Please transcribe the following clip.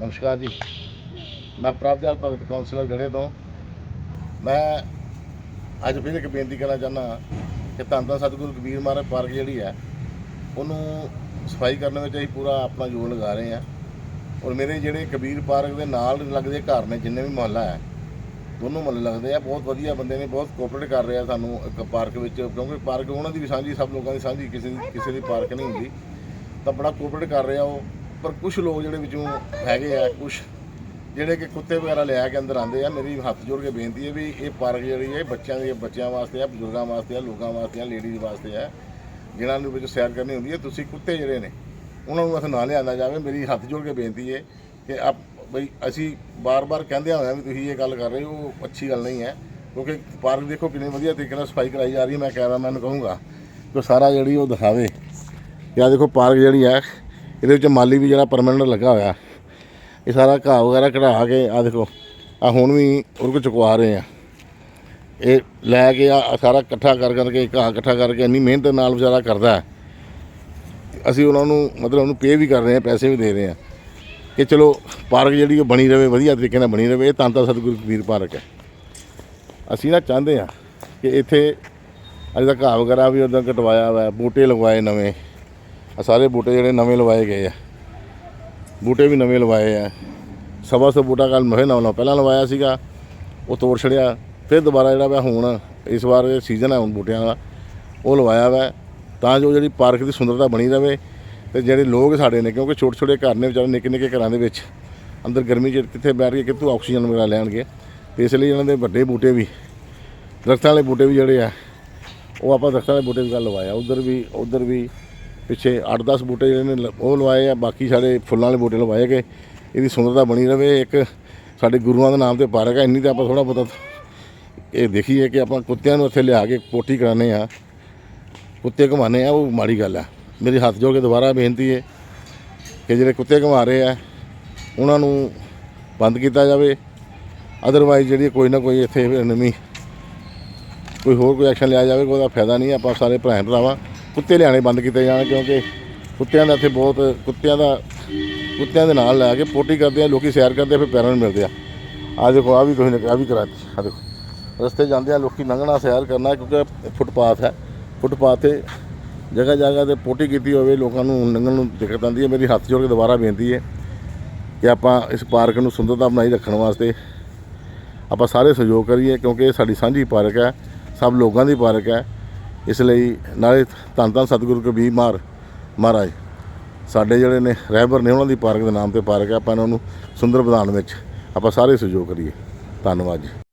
ਨਮਸਕਾਰ ਜੀ। ਮੈਂ ਪ੍ਰਭਜੋਤ ਭਗਤ ਕੌਂਸਲਰ ਗੜੇ ਤੋਂ। ਮੈਂ ਅੱਜ ਫਿਰ ਇੱਕ ਬੇਨਤੀ ਕਰਨਾ ਚਾਹੁੰਦਾ ਕਿ ਧੰਨ ਧੰਨ ਸਤਿਗੁਰੂ ਕਬੀਰ ਮਹਾਰਾਜ ਪਾਰਕ ਜਿਹੜੀ ਹੈ, ਉਹਨੂੰ ਸਫ਼ਾਈ ਕਰਨ ਵਿੱਚ ਅਸੀਂ ਪੂਰਾ ਆਪਣਾ ਜੋਰ ਲਗਾ ਰਹੇ ਹਾਂ। ਔਰ ਮੇਰੇ ਜਿਹੜੇ ਕਬੀਰ ਪਾਰਕ ਦੇ ਨਾਲ ਲੱਗਦੇ ਘਰ ਨੇ, ਜਿੰਨੇ ਵੀ ਮੁਹੱਲਾ ਹੈ, ਦੋਨੋਂ ਮੁਹੱਲੇ ਲੱਗਦੇ ਆ। ਬਹੁਤ ਵਧੀਆ ਬੰਦੇ ਨੇ, ਬਹੁਤ ਕੋਆਪਰੇਟ ਕਰ ਰਹੇ ਆ ਸਾਨੂੰ ਇੱਕ ਪਾਰਕ ਵਿੱਚ, ਕਿਉਂਕਿ ਪਾਰਕ ਉਹਨਾਂ ਦੀ ਵੀ ਸਾਂਝੀ, ਸਭ ਲੋਕਾਂ ਦੀ ਸਾਂਝੀ, ਕਿਸੇ ਦੀ ਕਿਸੇ ਦੀ ਪਾਰਕ ਨਹੀਂ ਹੁੰਦੀ। ਤਾਂ ਬੜਾ ਕੋਆਪਰੇਟ ਕਰ ਰਹੇ ਆ ਉਹ। ਪਰ ਕੁਝ ਲੋਕ ਜਿਹੜੇ ਵਿੱਚੋਂ ਹੈਗੇ ਆ ਕੁਝ ਜਿਹੜੇ ਕਿ ਕੁੱਤੇ ਵਗੈਰਾ ਲਿਆ ਕੇ ਅੰਦਰ ਆਉਂਦੇ ਆ, ਮੇਰੀ ਹੱਥ ਜੋੜ ਕੇ ਬੇਨਤੀ ਹੈ ਵੀ ਇਹ ਪਾਰਕ ਜਿਹੜੀ ਹੈ ਬੱਚਿਆਂ ਦੀ, ਬੱਚਿਆਂ ਵਾਸਤੇ ਆ, ਬਜ਼ੁਰਗਾਂ ਵਾਸਤੇ ਆ, ਲੋਕਾਂ ਵਾਸਤੇ ਆ ਲੇਡੀਜ਼ ਵਾਸਤੇ ਆ ਜਿਹਨਾਂ ਨੂੰ ਵਿੱਚ ਸੈਰ ਕਰਨੀ ਹੁੰਦੀ ਹੈ। ਤੁਸੀਂ ਕੁੱਤੇ ਜਿਹੜੇ ਨੇ, ਉਹਨਾਂ ਨੂੰ ਇੱਥੇ ਨਾ ਲਿਆਂਦਾ ਜਾਵੇ। ਮੇਰੀ ਹੱਥ ਜੋੜ ਕੇ ਬੇਨਤੀ ਹੈ ਕਿ ਆਪ ਬਈ ਅਸੀਂ ਬਾਰ-ਬਾਰ ਕਹਿੰਦੇ ਹੋਇਆ ਵੀ ਤੁਸੀਂ ਇਹ ਗੱਲ ਕਰ ਰਹੇ ਹੋ, ਉਹ ਅੱਛੀ ਗੱਲ ਨਹੀਂ ਹੈ। ਕਿਉਂਕਿ ਪਾਰਕ ਦੇਖੋ ਕਿੰਨੇ ਵਧੀਆ ਤਰੀਕੇ ਨਾਲ ਸਫ਼ਾਈ ਕਰਾਈ ਜਾ ਰਹੀ ਹੈ। ਮੈਂ ਕੈਮਰਾਮੈਨ ਨੂੰ ਕਹੂੰਗਾ ਕਿ ਸਾਰਾ ਜਿਹੜੀ ਉਹ ਦਿਖਾਵੇ। ਕਿ ਦੇਖੋ ਪਾਰਕ ਜਿਹੜੀ ਹੈ ਇਹਦੇ ਵਿੱਚ ਮਾਲੀ ਵੀ ਜਿਹੜਾ ਪਰਮਨੈਂਟ ਲੱਗਾ ਹੋਇਆ। ਇਹ ਸਾਰਾ ਘਾਹ ਵਗੈਰਾ ਕਢਾ ਕੇ ਆ ਦੇਖੋ ਆ ਹੁਣ ਵੀ ਉਹਦੇ ਕੋ ਚੁਕਵਾ ਰਹੇ ਆ। ਇਹ ਲੈ ਕੇ ਆ ਸਾਰਾ ਇਕੱਠਾ ਕਰ ਕਰਕੇ, ਘਾਹ ਇਕੱਠਾ ਕਰਕੇ ਇੰਨੀ ਮਿਹਨਤ ਨਾਲ ਵਿਚਾਰਾ ਕਰਦਾ ਅਸੀਂ ਉਹਨਾਂ ਨੂੰ, ਮਤਲਬ ਉਹਨੂੰ ਪੇ ਵੀ ਕਰ ਰਹੇ ਆ ਪੈਸੇ ਵੀ ਦੇ ਰਹੇ ਆ ਕਿ ਚਲੋ, ਪਾਰਕ ਜਿਹੜੀ ਉਹ ਬਣੀ ਰਹੇ ਵਧੀਆ ਤਰੀਕੇ ਨਾਲ ਬਣੀ ਰਹੇ ਇਹ ਤਾਂ ਤਾਂ ਸਤਿਗੁਰੂ ਕਬੀਰ ਪਾਰਕ ਹੈ। ਅਸੀਂ ਨਾ ਚਾਹੁੰਦੇ ਆ ਕਿ ਇੱਥੇ ਅੱਜ ਦਾ ਘਾਹ ਵਗੈਰਾ ਵੀ ਉਦਾਂ ਕਟਵਾਇਆ ਹੋਇਆ, ਬੂਟੇ ਲਗਵਾਏ ਨਵੇਂ। ਆ ਸਾਰੇ ਬੂਟੇ ਜਿਹੜੇ ਨਵੇਂ ਲਵਾਏ ਗਏ ਆ। ਬੂਟੇ ਵੀ ਨਵੇਂ ਲਵਾਏ ਆ। ਸਵਾ ਸੌ ਬੂਟਾ ਕੱਲ ਮਹੇ ਨਾਲ ਪਹਿਲਾਂ ਲਵਾਇਆ ਸੀਗਾ। ਉਹ ਤੋੜ ਛੜਿਆ। ਫਿਰ ਦੁਬਾਰਾ ਜਿਹੜਾ ਵਾ ਹੁਣ ਇਸ ਵਾਰ ਸੀਜ਼ਨ ਹੈ ਹੁਣ ਬੂਟਿਆਂ ਦਾ, ਉਹ ਲਵਾਇਆ ਵਾ। ਤਾਂ ਜੋ ਜਿਹੜੀ ਪਾਰਕ ਦੀ ਸੁੰਦਰਤਾ ਬਣੀ ਰਵੇ ਤੇ ਜਿਹੜੇ ਲੋਕ ਸਾਡੇ ਨੇ, ਕਿਉਂਕਿ ਛੋਟੇ ਛੋਟੇ ਘਰ ਨੇ ਵਿਚਾਰੇ ਨਿੱਕੇ ਨਿੱਕੇ ਘਰਾਂ ਦੇ ਵਿੱਚ। ਅੰਦਰ ਗਰਮੀ 'ਚ ਕਿੱਥੇ ਬੈਠ ਕੇ ਕਿੱਥੋਂ ਆਕਸੀਜਨ ਵਗੈਰਾ ਲੈਣਗੇ। ਤੇ ਇਸ ਲਈ ਇਹਨਾਂ ਦੇ ਵੱਡੇ ਬੂਟੇ ਵੀ, ਦਰਖਤਾਂ ਵਾਲੇ ਬੂਟੇ ਵੀ ਜਿਹੜੇ ਆ, ਉਹ ਆਪਾਂ ਦਰਖਤਾਂ ਵਾਲੇ ਬੂਟੇ ਵੀ ਕੱਲ੍ਹ ਲਵਾਇਆ ਉਧਰ ਵੀ ਉਧਰ ਵੀ ਪਿੱਛੇ 8-10 ਬੂਟੇ ਜਿਹੜੇ ਨੇ ਲ- ਉਹ ਲਵਾਏ ਆ, ਬਾਕੀ ਸਾਡੇ ਫੁੱਲਾਂ ਵਾਲੇ ਬੂਟੇ ਲਵਾਏ ਗਏ। ਇਹਦੀ ਸੁੰਦਰਤਾ ਬਣੀ ਰਵੇ, ਇੱਕ ਸਾਡੇ ਗੁਰੂਆਂ ਦੇ ਨਾਮ ਤੇ ਪਾਰਕ ਹੈ ਇੰਨੀ ਤਾਂ ਆਪਾਂ ਥੋੜਾ ਬਹੁਤਾ ਇਹ ਦੇਖੀਏ ਕਿ ਆਪਾਂ ਕੁੱਤਿਆਂ ਨੂੰ ਇੱਥੇ ਲਿਆ ਕੇ ਪੋਟੀ ਕਰਾਉਂਦੇ ਆ ਕੁੱਤੇ ਘੁਮਾਉਂਦੇ ਆ ਉਹ ਮਾੜੀ ਗੱਲ ਆ। ਮੇਰੀ ਹੱਥ ਜੋੜ ਕੇ ਦੁਬਾਰਾ ਬੇਨਤੀ ਹੈ ਕਿ ਜਿਹੜੇ ਕੁੱਤੇ ਘੁਮਾ ਰਹੇ ਆ, ਉਹਨਾਂ ਨੂੰ ਬੰਦ ਕੀਤਾ ਜਾਵੇ। ਅਦਰਵਾਈਜ਼ ਜਿਹੜੀ ਕੋਈ ਨਾ ਕੋਈ ਇੱਥੇ ਨਵੀਂ ਕੋਈ ਹੋਰ ਕੋਈ ਐਕਸ਼ਨ ਲਿਆ ਜਾਵੇ ਉਹਦਾ ਫਾਇਦਾ ਨਹੀਂ ਆਪਾਂ ਸਾਰੇ ਭੈਣ ਭਰਾਵਾਂ ਕੁੱਤੇ ਲਿਆਣੇ ਬੰਦ ਕੀਤੇ ਜਾਣ ਕਿਉਂਕਿ ਕੁੱਤਿਆਂ ਦਾ ਇੱਥੇ ਬਹੁਤ, ਕੁੱਤਿਆਂ ਦਾ, ਕੁੱਤਿਆਂ ਦੇ ਨਾਲ ਲੈ ਕੇ ਪੋਟੀ ਕਰਦੇ ਆ, ਲੋਕੀ ਸੈਰ ਕਰਦੇ ਆ, ਫਿਰ ਪੈਰਾਂ ਨੂੰ ਮਿਲਦੇ ਆ। ਆ ਦੇਖੋ ਆ ਵੀ ਕੋਈ ਨੇ ਆ ਵੀ ਕਰਾਤੀ ਆ ਦੇਖੋ, ਰਸਤੇ ਜਾਂਦੇ ਆ, ਲੋਕੀ ਲੰਘਣਾ, ਸੈਰ ਕਰਨਾ, ਕਿਉਂਕਿ ਫੁੱਟਪਾਥ ਹੈ। ਫੁੱਟਪਾਥ ਤੇ ਜਗ੍ਹਾ ਜਗ੍ਹਾ ਤੇ ਪੋਟੀ ਕੀਤੀ ਹੋਵੇ, ਲੋਕਾਂ ਨੂੰ ਲੰਘਣ ਨੂੰ ਦਿੱਕਤ ਆਉਂਦੀ ਹੈ। ਮੇਰੀ ਹੱਥ ਜੋੜ ਕੇ ਦੁਬਾਰਾ ਬੇਨਤੀ ਹੈ ਕਿ ਆਪਾਂ ਇਸ ਪਾਰਕ ਨੂੰ ਸੁੰਦਰਤਾ ਬਣਾਈ ਰੱਖਣ ਵਾਸਤੇ ਆਪਾਂ ਸਾਰੇ ਸਹਿਯੋਗ ਕਰੀਏ, ਕਿਉਂਕਿ ਇਹ ਸਾਡੀ ਸਾਂਝੀ ਪਾਰਕ ਹੈ, ਸਭ ਲੋਕਾਂ ਦੀ ਪਾਰਕ ਹੈ। ਇਸ ਲਈ ਨਾਲੇ ਧੰਨ ਧੰਨ ਸਤਿਗੁਰੂ ਕਬੀਰ ਮਾਰ ਮਹਾਰਾਜ। ਸਾਡੇ ਜਿਹੜੇ ਨੇ ਰਹਿਬਰ ਨੇ, ਉਹਨਾਂ ਦੀ ਪਾਰਕ ਦੇ ਨਾਮ ਤੇ ਪਾਰਕ ਹੈ ਆਪਾਂ ਇਹਨਾਂ ਨੂੰ ਸੁੰਦਰ ਬਣਾਉਣ ਵਿੱਚ ਆਪਾਂ ਸਾਰੇ ਸਹਿਯੋਗ ਕਰੀਏ। ਧੰਨਵਾਦ ਜੀ।